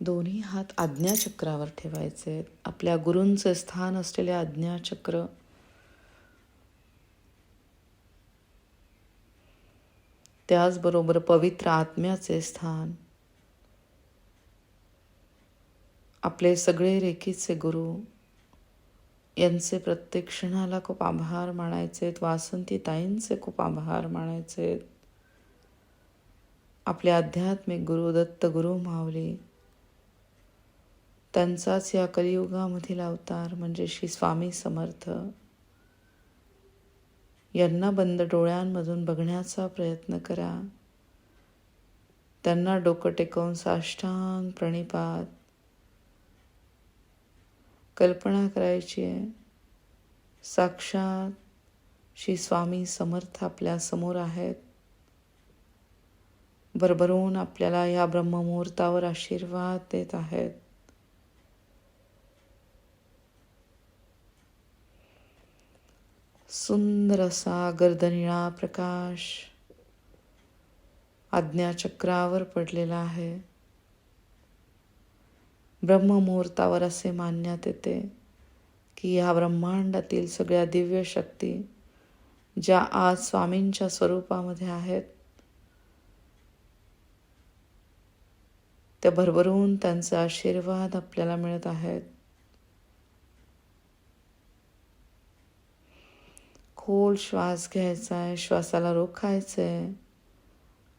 दोन्ही हात आज्ञाचक्रावर ठेवायचे. आपल्या गुरूंचे स्थान असलेले आज्ञाचक्र त्याचबरोबर पवित्र आत्म्याचे स्थान. आपले सगळे रेखीचे गुरु यांचे प्रत्येक क्षणाला खूप आभार मानायचे. वासंती ताईंचे खूप आभार मानायचे. आपले आध्यात्मिक गुरु दत्त गुरु माऊली त्यांचाच या कलियुगामधील अवतार म्हणजे श्री स्वामी समर्थ. यांना बंद डोळ्यांमधून बघण्याचा प्रयत्न करा. त्यांना डोकं टेकवून साष्टांग प्रणिपात. कल्पना करायची आहे. साक्षात श्री स्वामी समर्थ आपल्यासमोर आहेत. भरभरून आपल्याला या ब्रह्ममुहूर्तावर आशीर्वाद देत आहेत. सुंदर असा गर्दनिळा प्रकाश आज्ञाचक्रावर पडलेला आहे. ब्रह्ममुहूर्तावर असे मानण्यात येते की ह्या ब्रह्मांडातील सगळ्या दिव्य शक्ती ज्या आज स्वामींच्या स्वरूपामध्ये आहेत त्या भरभरून त्यांचे आशीर्वाद आपल्याला मिळत आहेत. खोल श्वास घ्यायचा आहे श्वासाला रोखायचं आहे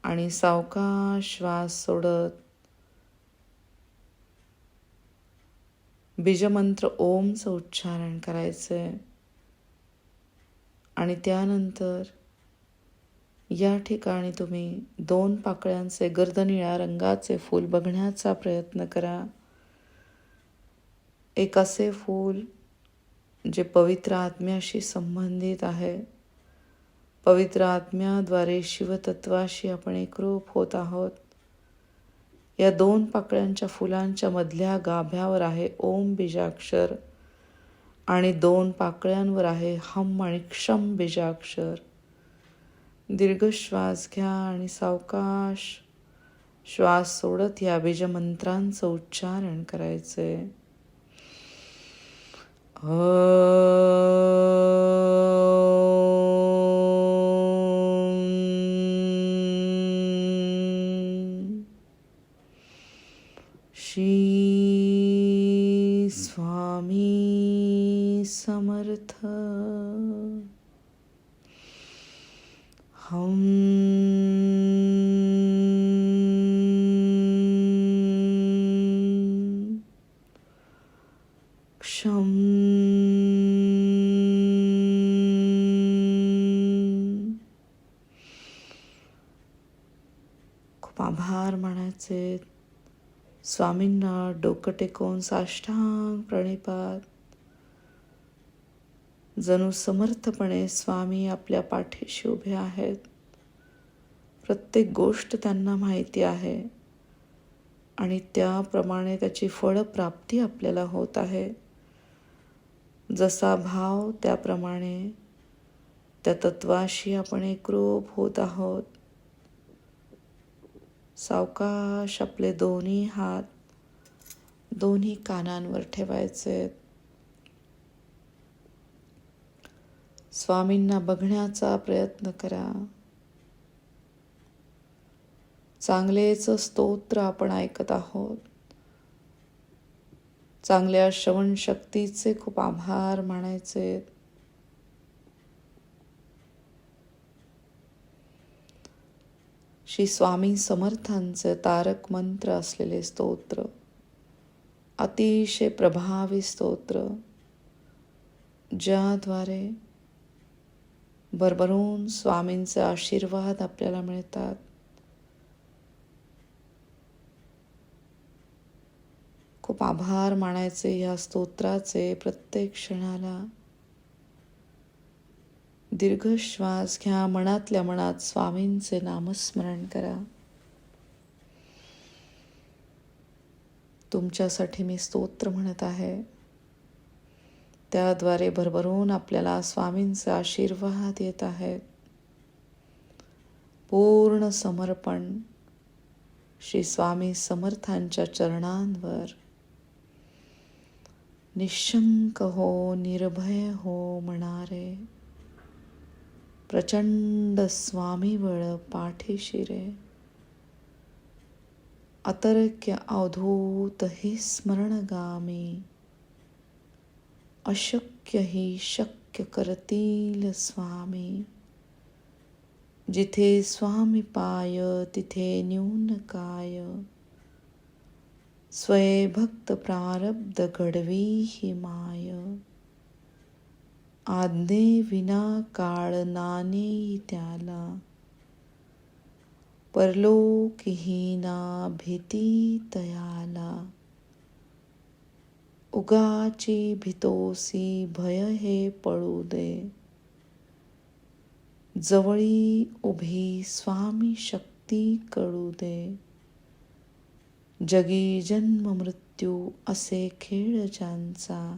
आणि सावकाश श्वास सोडत बीजमंत्र ओमचं उच्चारण करायचं आहे. आणि त्यानंतर या ठिकाणी तुम्ही दोन पाकळ्यांचे गर्दनिळ्या रंगाचे फूल बघण्याचा प्रयत्न करा. एक असे फूल जे पवित्र आत्म्याशी संबंधित आहे. पवित्र आत्म्याद्वारे शिवतत्वाशी आपण एकरूप होत आहोत. या दोन पाकळ्यांच्या फुलांच्या मधल्या गाभ्यावर आहे ओम बीजाक्षर आणि दोन पाकळ्यांवर आहे हम आणि क्षम बीजाक्षर. दीर्घ श्वास घ्या आणि सावकाश श्वास सोडत या बीजमंत्रांचं उच्चारण करायचे श्री स्वामी समर्थ हम क्षम स्वामींना डोकं टेकवून साष्टांग प्रणिपात. जणू समर्थपणे स्वामी आपल्या पाठीशी उभे आहेत. प्रत्येक गोष्ट त्यांना माहिती आहे आणि त्याप्रमाणे त्याची फळप्राप्ती आपल्याला होत आहे. जसा भाव त्याप्रमाणे त्या तत्वाशी आपण एकरूप होत आहोत. सावकाश आपले दोन्ही हात दोन्ही कानांवर ठेवायचे. स्वामींना बघण्याचा प्रयत्न करा. चांगलेच स्तोत्र आपण ऐकत आहोत. चांगल्या श्रवण शक्तीचे खूप आभार मानायचे. श्री स्वामी समर्थांचं तारक मंत्र असलेले स्तोत्र. अतिशय प्रभावी स्तोत्र. ज्याद्वारे भरभरून स्वामींचे आशीर्वाद आपल्याला मिळतात. खूप आभार मानायचे या स्तोत्राचे प्रत्येक क्षणाला. दीर्घ श्वास घ्या मनातल्या मनात स्वामींचे नामस्मरण करा. तुमच्यासाठी मी स्तोत्र म्हणत आहे. त्याद्वारे भरभरून आपल्याला स्वामींचे आशीर्वाद येत आहेत. पूर्ण समर्पण श्री स्वामी समर्थांच्या चरणांवर. निशंक हो निर्भय हो म्हणारे प्रचंड स्वामी बळ पाठीशी रे अतर्क्य अवधूत हि स्मरणगामी. अशक्य ही शक्य करतील स्वामी. जिथे स्वामी पाय तिथे न्यून काय. स्वयंभक्त प्रारब्ध घडवी ही माय. आज्ञे विना काळनाने त्याला. परलोकहीना भीती तयाला. उगाची भितोसी भय हे पळू दे. जवळी उभी स्वामी शक्ती कळू दे. जगी जन्म मृत्यू असे खेळ ज्यांचा.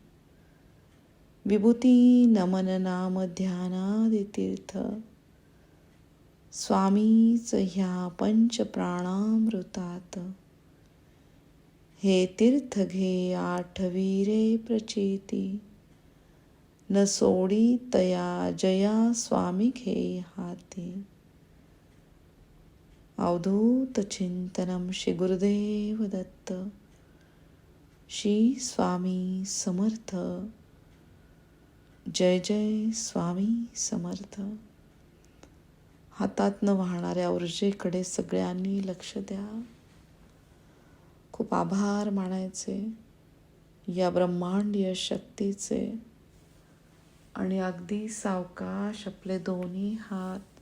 विभूती नमन नाम ध्यानादितीर्थ। स्वामीच ह्या पंच प्राणामृतात। हे तीर्थ घे आठवीरे प्रचेती। न सोडी तया जया स्वामी घे हाती। अवधूत चिंतनम श्री दत्त। श्री स्वामी समर्थ। जय जय स्वामी समर्थ. हातातनं वाहणाऱ्या ऊर्जेकडे सगळ्यांनी लक्ष द्या. खूप आभार मानायचे. या ब्रह्मांडीय शक्तीचे आणि अगदी सावकाश आपले दोन्ही हात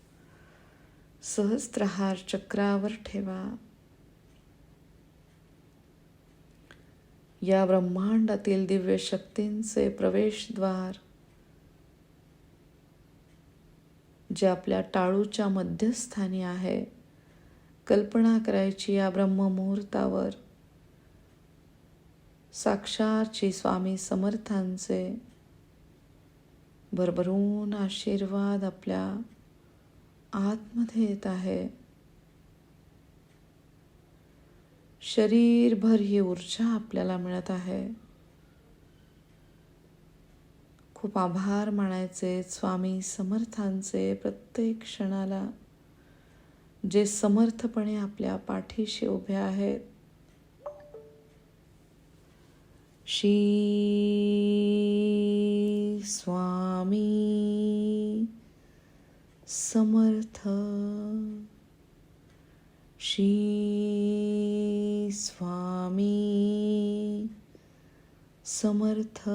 सहस्त्रहार चक्रावर ठेवा. या ब्रह्मांडातील दिव्य शक्तींचे प्रवेशद्वार जे आपल्या टाळूच्या मध्यस्थानी आहे. कल्पना करायची या ब्रह्ममुहूर्तावर. साक्षातची स्वामी समर्थांचे भरभरून आशीर्वाद आपल्या आतमध्ये येत आहे. शरीरभर ही ऊर्जा आपल्याला मिळत आहे. खूप आभार मानायचे. स्वामी समर्थांचे प्रत्येक क्षणाला जे समर्थपणे आपल्या पाठीशी उभे आहेत. श्री स्वामी समर्थ. श्री स्वामी समर्थ.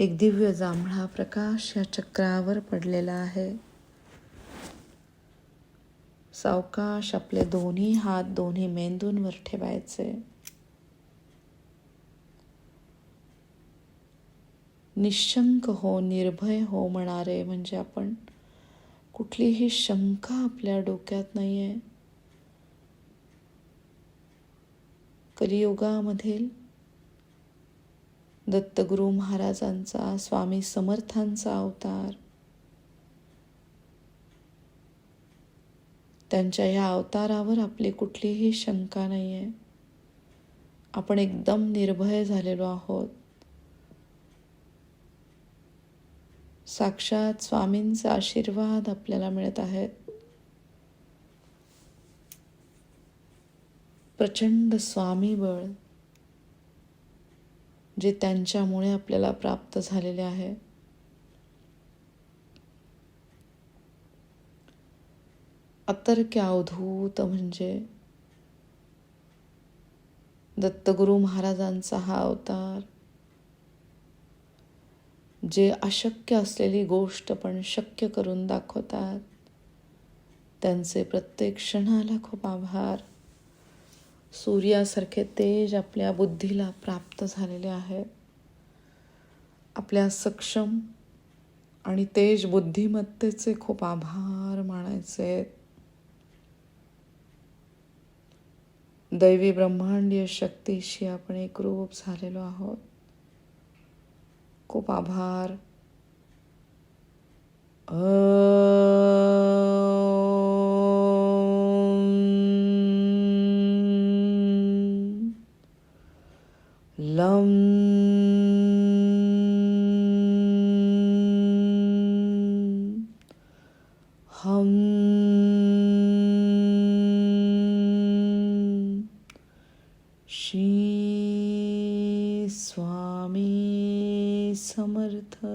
एक दिव्य जांभळा प्रकाश या चक्रावर पडलेला आहे. सावकाश आपले दोन्ही हात दोन्ही मेंदूंवर ठेवायचे. निशंक हो निर्भय हो म्हणारे म्हणजे आपण कुठलीही शंका आपल्या डोक्यात नाही आहे कलियुगामधील दत्तगुरु महाराजांचा स्वामी समर्थांचा अवतार. त्यांच्या या अवतारावर आपली कुठलीही शंका नाही आहे आपण एकदम निर्भय झालेलो आहोत. साक्षात स्वामींचा आशीर्वाद आपल्याला मिळत आहेत. प्रचंड स्वामी बळ जे त्यांच्यामुळे आपल्याला प्राप्त झालेले आहे. अतर्क्य अवधूत म्हणजे दत्तगुरु महाराजांचा हा अवतार जे अशक्य असलेली गोष्ट पण शक्य करून दाखवतात. त्यांचे प्रत्येक क्षणाला खूप आभार. सूर्यासारखे तेज आपल्या बुद्धीला प्राप्त झालेले आहे. आपल्या सक्षम आणि तेज बुद्धिमत्तेचे खूप आभार मानायचे. दैवी ब्रह्मांडीय शक्तीशी आपण एकरूप झालेलो आहोत. खूप आभार. अ लं हं श्री स्वामी समर्थ.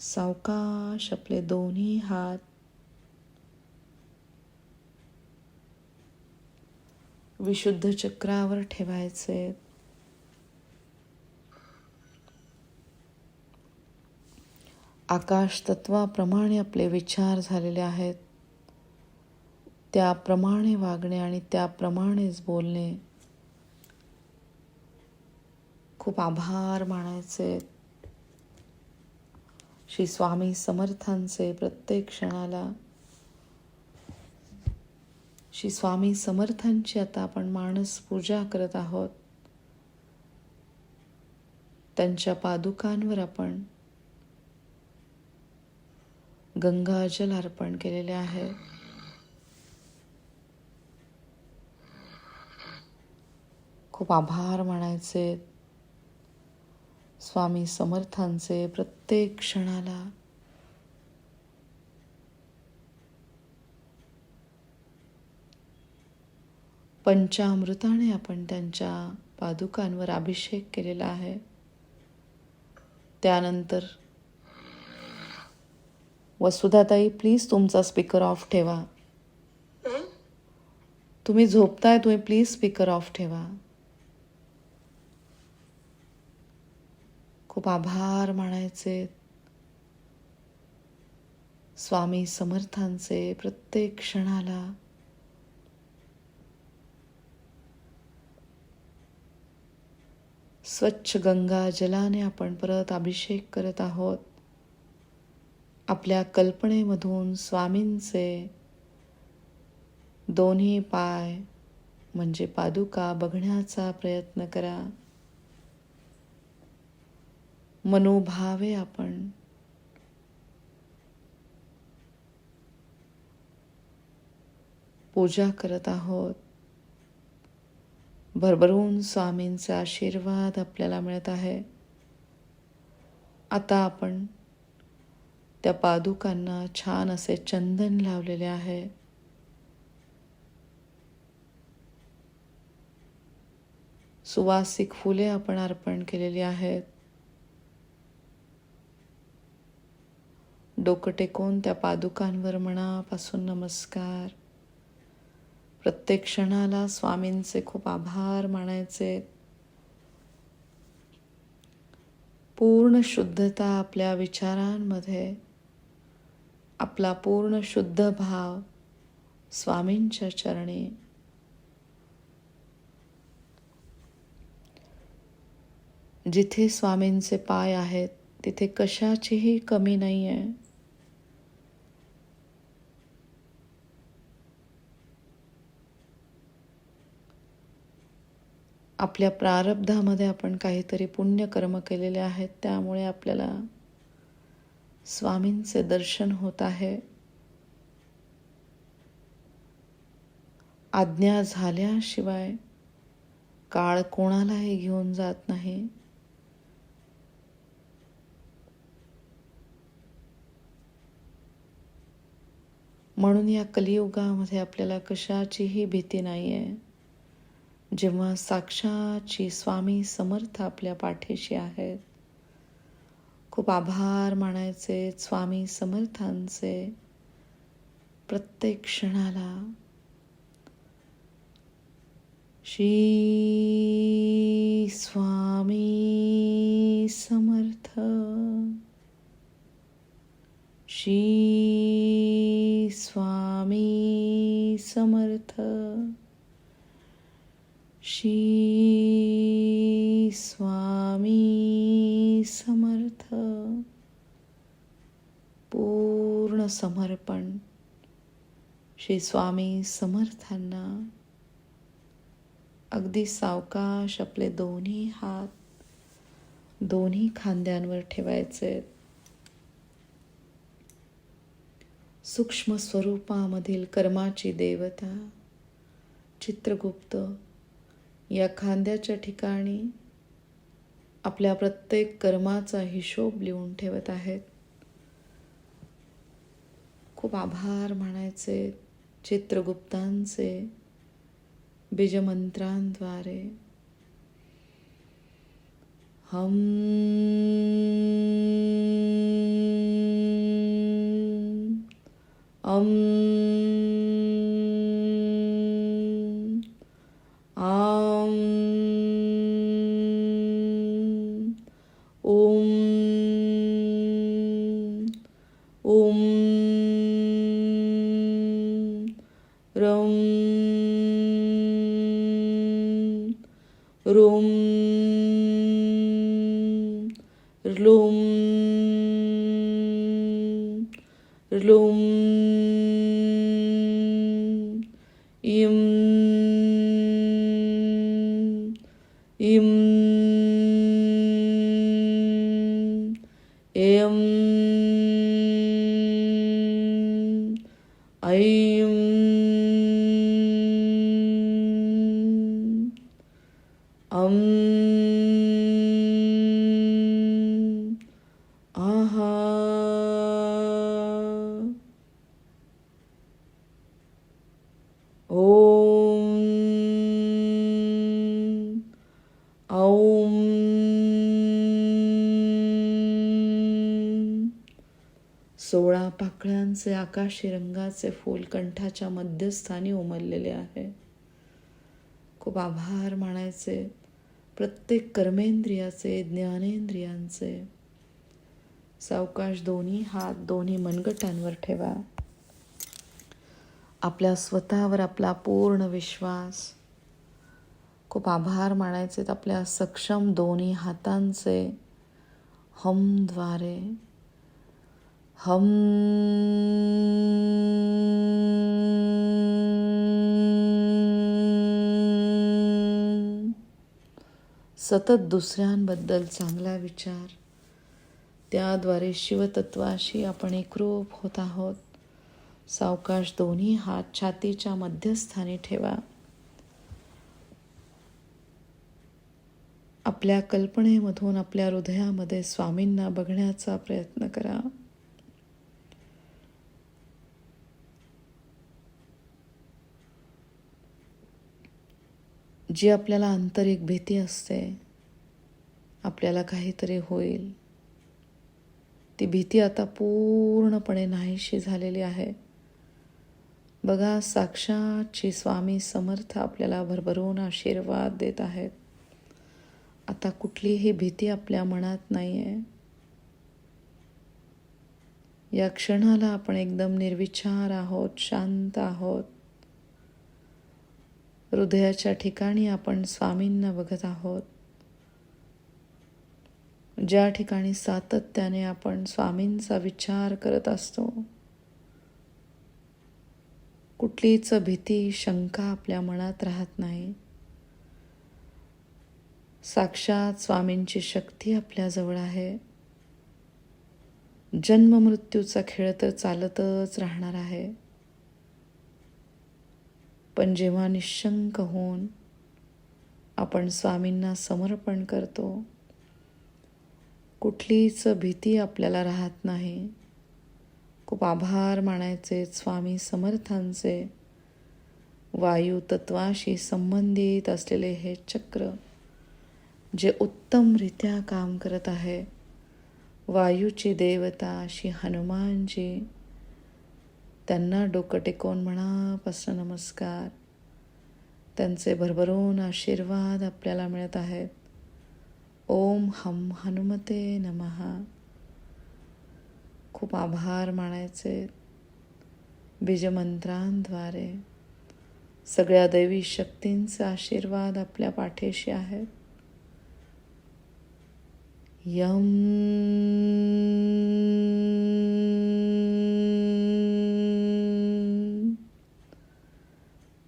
सावकाश आपले दोन्ही हात विशुद्ध चक्रावर ठेवायचे. आकाश तत्वाप्रमाणे आपले विचार झालेले आहेत. त्याप्रमाणे वागणे आणि त्याप्रमाणेच बोलणे. खूप आभार मानायचे. श्री स्वामी समर्थांचे प्रत्येक क्षणाला श्री स्वामी समर्थांची आता आपण माणस पूजा करत आहोत. त्यांच्या पादुकांवर आपण गंगाजल अर्पण केलेले आहे. खूप आभार मानायचे. स्वामी समर्थांचे प्रत्येक क्षणाला पंचामृताने आपण त्यांच्या पादुकांवर अभिषेक केलेला आहे. त्यानंतर वसुधाताई प्लीज तुमचा स्पीकर ऑफ ठेवा. तुम्ही झोपताय तुम्ही प्लीज स्पीकर ऑफ ठेवा. खूप आभार मानायचे. स्वामी समर्थांचे प्रत्येक क्षणाला. स्वच्छ गंगा जलाने आपण परत अभिषेक करत आहोत. आपल्या कल्पनेमधून स्वामींचे दोन्ही पाय म्हणजे पादुका बघण्याचा प्रयत्न करा. मनोभावे आपण पूजा करत आहोत. भरभरून स्वामींचे आशीर्वाद आपल्याला मिळत आहे. आता आपण त्या पादुकांना छान असे चंदन लावलेले आहे. सुवासिक फुले आपण अर्पण केलेली आहेत. डोकं टेकून त्या पादुकांवर मनापासून नमस्कार. प्रत्येक क्षणाला स्वामींचे खूप आभार मानायचे. पूर्ण शुद्धता आपल्या विचारांमध्ये आपला पूर्ण शुद्ध भाव स्वामींच्या चरणी. जिथे स्वामींचे पाय आहेत तिथे कशाचीही कमी नाही आहे आपल्या प्रारब्धामध्ये आपण काहीतरी पुण्यकर्म केलेले आहेत त्यामुळे आपल्याला स्वामींचे दर्शन होत आहे. आज्ञा झाल्याशिवाय काळ कोणालाही घेऊन जात नाही. म्हणून या कलियुगामध्ये आपल्याला कशाचीही भीती नाही आहे जेव्हा साक्षाची स्वामी समर्थ आपल्या पाठीशी आहेत. खूप आभार मानायचे स्वामी समर्थांचे. प्रत्येक क्षणाला. श्री स्वामी समर्थ. श्री स्वामी समर्पण. श्री स्वामी समर्थांना अगदी सावकाश आपले दोन्ही हात दोन्ही खांद्यांवर ठेवायचे. सूक्ष्म स्वरूपामधील कर्माची देवता चित्रगुप्त या खांद्याच्या ठिकाणी आपल्या प्रत्येक कर्माचा हिशोब लिहून ठेवत आहेत. खूप आभार म्हणायचे चित्रगुप्तांचे बीजमंत्रांद्वारे. हम अम अम आहा. ओम औम सोळा पाकळ्यांचे आकाशी रंगाचे फूल कंठाच्या मध्यस्थानी उमललेले आहे. खूप आभार मानायचे. प्रत्येक कर्मेंद्रियाचे ज्ञानेंद्रियांचे. सावकाश दोन्ही हात दोन्ही मनगटांवर ठेवा. आपल्या स्वतःवर आपला पूर्ण विश्वास. खूप आभार मानायचे आपल्या सक्षम दोन्ही हातांचे. हमद्वारे हम सतत दुसऱ्यांबद्दल चांगला विचार. त्याद्वारे शिवतत्वाशी आपण एकरूप होत आहोत. सावकाश दोन्ही हात छातीच्या मध्यस्थानी ठेवा. आपल्या कल्पनेमधून आपल्या हृदयामध्ये स्वामींना बघण्याचा प्रयत्न करा. जी आपल्याला आंतरिक भीती असते आपल्याला काहीतरी होईल. ती भीती आता पूर्णपणे नाहीशी झालेली आहे. बघा साक्षातची स्वामी समर्थ आपल्याला भरभरून आशीर्वाद देत आहेत. आता कुठलीही भीती आपल्या मनात नाही आहे या क्षणाला आपण एकदम निर्विचार आहोत शांत आहोत. हृदयाच्या ठिकाणी आपण स्वामींना बघत आहोत. ज्या ठिकाणी सातत्याने आपण स्वामींचा विचार करत असतो कुठलीच भीती शंका आपल्या मनात राहत नाही. साक्षात स्वामींची शक्ती आपल्याजवळ आहे. जन्म मृत्यूचा खेळ तर चालतच राहणार आहे. पण जेव्हा निशंक होऊन आपण स्वामींना समर्पण करतो कुठलीच भीती आपल्याला राहत नाही. खूप आभार मानायचे स्वामी समर्थांचे. वायू तत्वाशी संबंधित असलेले हे चक्र जे उत्तमरित्या काम करत आहे. वायूची देवता अशी हनुमानजी त्यांना डोकं टेकवून मनापासून नमस्कार. त्यांचे भरभरून आशीर्वाद आपल्याला मिळत आहेत. ओम हम हनुमते नमहा खूप आभार मानायचे बीजमंत्रांद्वारे. सगळ्या दैवी शक्तींचे आशीर्वाद आपल्या पाठीशी आहेत. यम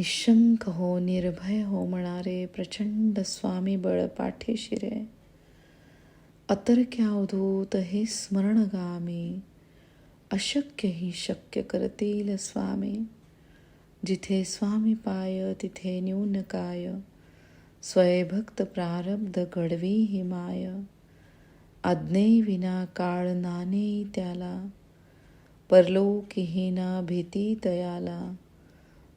निशंक हो निर्भय हो म्हणणारे प्रचंड स्वामी बळ पाठीशी रे अतर्क्य अवधूत हे स्मरणगामी अशक्य ही शक्य करतील स्वामी। जिथे स्वामी पाय तिथे न्यून काय स्वयभक्त प्रारब्ध घडवी ही माय। आज्ञे विना काळ नाने त्याला परलोकहीना भीती तयाला।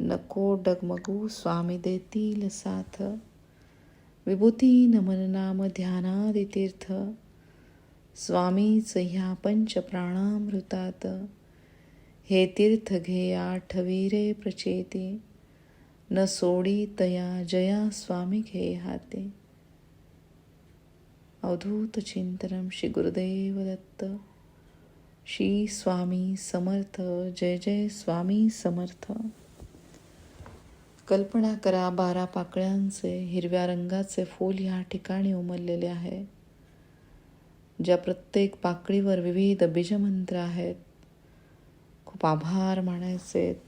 नको डगमगू स्वामी देतील साथ. विभूती नमन नाम ध्यानादि तीर्थ. स्वामीच ह्या पंच प्राणामृतात. हे तीर्थ घे आठवीरे प्रचेते. न सोडी तया जया स्वामी घे हाते. अवधूत चिंतनम श्री गुरुदेव दत्त. श्री स्वामी समर्थ जय जय स्वामी समर्थ. कल्पना करा बारा पाकळ्यांचे हिरव्या रंगाचे फूल ह्या ठिकाणी उमललेले आहे. ज्या प्रत्येक पाकळीवर विविध बीजमंत्र आहेत. खूप आभार मानायचे.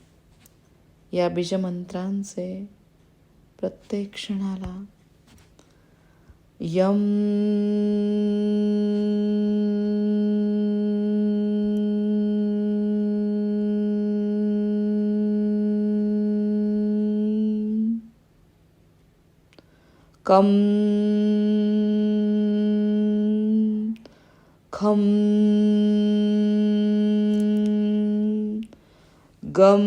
या बीजमंत्रांचे प्रत्येक क्षणाला यम കം ഖം ഗം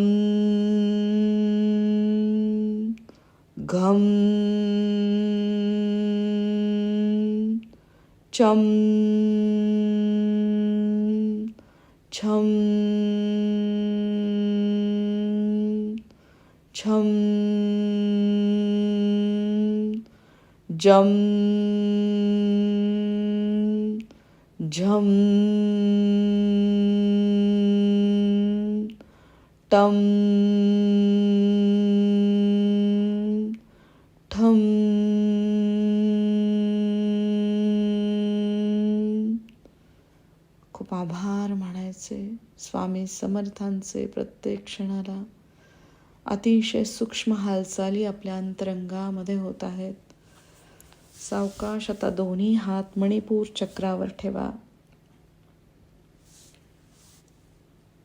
ഘം chum chum chum जम झम टम ठम खूप आभार म्हणायचे स्वामी समर्थांचे प्रत्येक क्षणाला. अतिशय सूक्ष्म हालचाली आपल्या अंतरंगामध्ये होत आहेत. सावकाश आता दोन्ही हात मणिपूर चक्रावर ठेवा.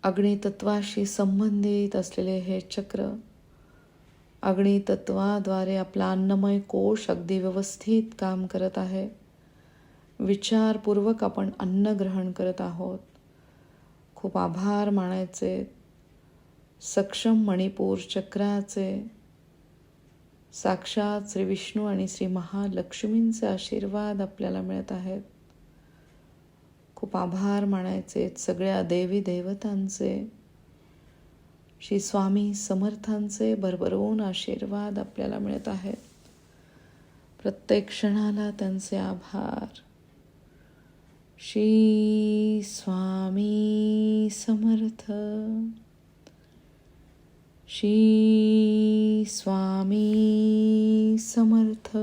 अग्नितत्वाशी संबंधित असलेले हे चक्र अग्नितत्वाद्वारे आपला अन्नमय कोश अगदी व्यवस्थित काम करत आहे. विचारपूर्वक आपण अन्न ग्रहण करत आहोत. खूप आभार मानायचे. सक्षम मणिपूर चक्राचे साक्षात श्री विष्णू आणि श्री महालक्ष्मींचे आशीर्वाद आपल्याला मिळत आहेत. खूप आभार मानायचे सगळ्या देवी देवतांचे. श्री स्वामी समर्थांचे भरभरून आशीर्वाद आपल्याला मिळत आहेत. प्रत्येक क्षणाला त्यांचे आभार. श्री स्वामी समर्थ. श्री स्वामी समर्थ।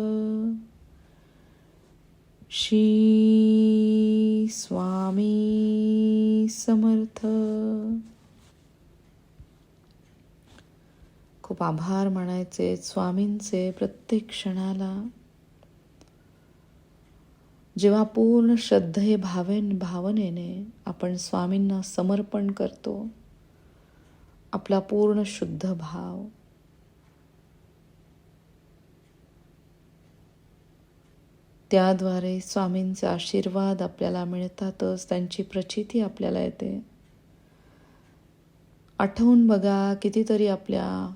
श्री स्वामी समर्थ। खूप आभार मानायचे स्वामींचे प्रत्येक क्षणाला. जेव्हा पूर्ण श्रद्धे भावेन भावनेने आपण स्वामींना समर्पण करतो आपला पूर्ण शुद्ध भाव. त्याद्वारे स्वामींचे आशीर्वाद आपल्याला मिळतातच त्यांची प्रचिती आपल्याला येते. आठवून बघा कितीतरी आपल्या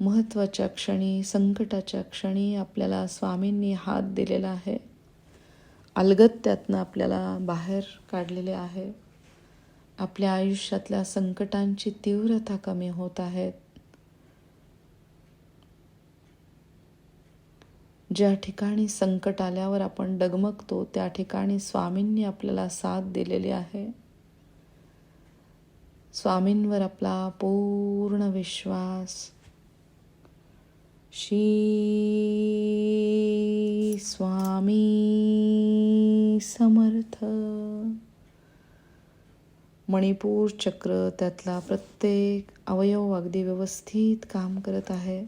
महत्त्वाच्या क्षणी संकटाच्या क्षणी आपल्याला स्वामींनी हात दिलेला आहे. अलगत्यातनं आपल्याला बाहेर काढलेले आहे. आपल्या आयुष्यातल्या संकटांची तीव्रता कमी होत आहेत. ज्या ठिकाणी संकट आल्यावर आपण डगमगतो त्या ठिकाणी स्वामींनी आपल्याला साथ दिलेली आहे. स्वामींवर आपला पूर्ण विश्वास. श्री स्वामी समर्थ. मणिपूर चक्र त्यातला प्रत्येक अवयव अगदी व्यवस्थित काम करत आहे.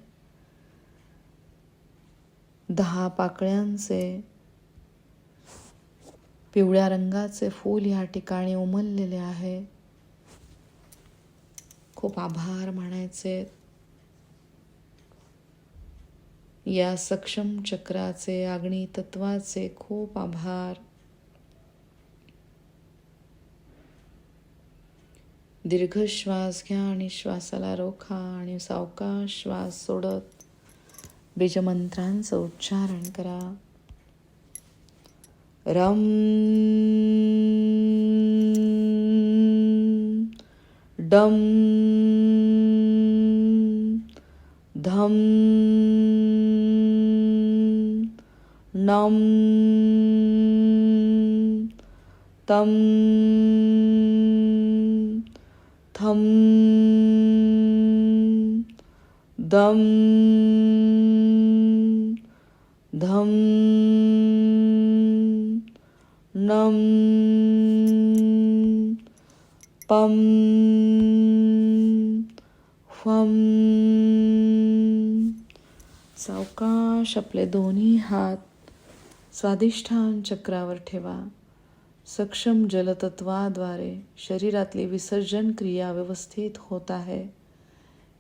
दहा पाकळ्यांचे पिवळ्या रंगाचे फूल या ठिकाणी उमललेले आहे. खूप आभार म्हणायचे या सक्षम चक्राचे अग्नी तत्वाचे खूप आभार. दीर्घ श्वास घ्या आणि श्वासाला रोखा आणि सावकाश श्वास सोडत बीजमंत्रांचं उच्चारण करा. रम डम धम नम तम हम दम धम नम पम फम. सावकाश आपले दोन्ही हात स्वादिष्ठान चक्रावर ठेवा. सक्षम जलतत्वाद्वारे शरीरातली विसर्जन क्रिया व्यवस्थित होत आहे.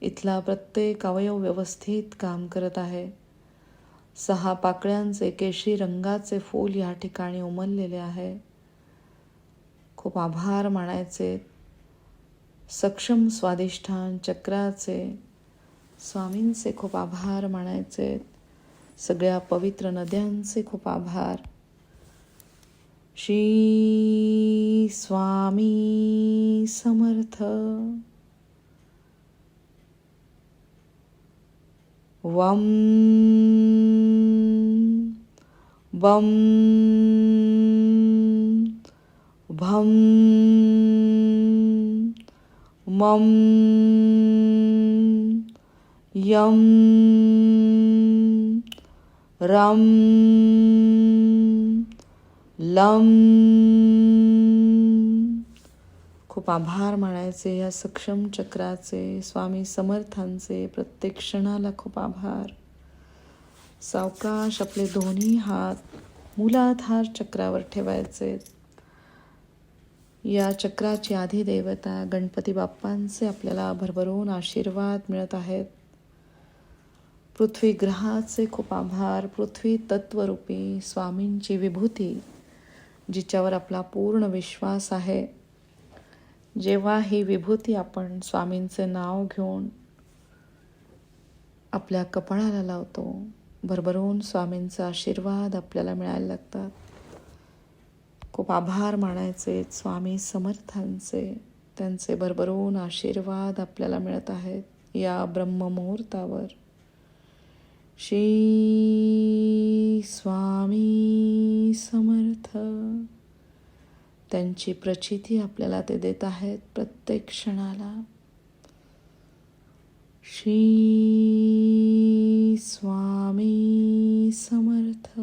इथला प्रत्येक अवयव व्यवस्थित काम करत आहे. सहा पाकळ्यांचे केशी रंगाचे फूल या ठिकाणी उमललेले आहे. खूप आभार मानायचे. सक्षम स्वादिष्ठान चक्राचे स्वामींचे खूप आभार मानायचे. सगळ्या पवित्र नद्यांचे खूप आभार. श्री स्वामी समर्थ. वम बम भम मम यम रम लम. खूप आभार मानायचे या सक्षम चक्राचे स्वामी समर्थांचे प्रत्येक क्षणाला खूप आभार. सावकाश आपले दोन्ही हात मूलाधार चक्रावर ठेवायचे. या चक्राची आधी देवता गणपती बाप्पांचे आपल्याला भरभरून आशीर्वाद मिळत आहेत. पृथ्वी ग्रहाचे खूप आभार पृथ्वी तत्वरूपी स्वामींची विभूती. जिच्यावर आपला पूर्ण विश्वास आहे. जेव्हा ही विभूती आपण स्वामींचे नाव घेऊन आपल्या कपाळाला लावतो भरभरून स्वामींचा आशीर्वाद आपल्याला मिळायला लागतात. खूप आभार मानायचे स्वामी समर्थांचे. त्यांचे भरभरून आशीर्वाद आपल्याला मिळत आहेत या ब्रह्ममुहूर्तावर. श्री स्वामी समर्थ. त्यांची प्रचिती आपल्याला ते देत आहेत प्रत्येक क्षणाला. श्री स्वामी समर्थ.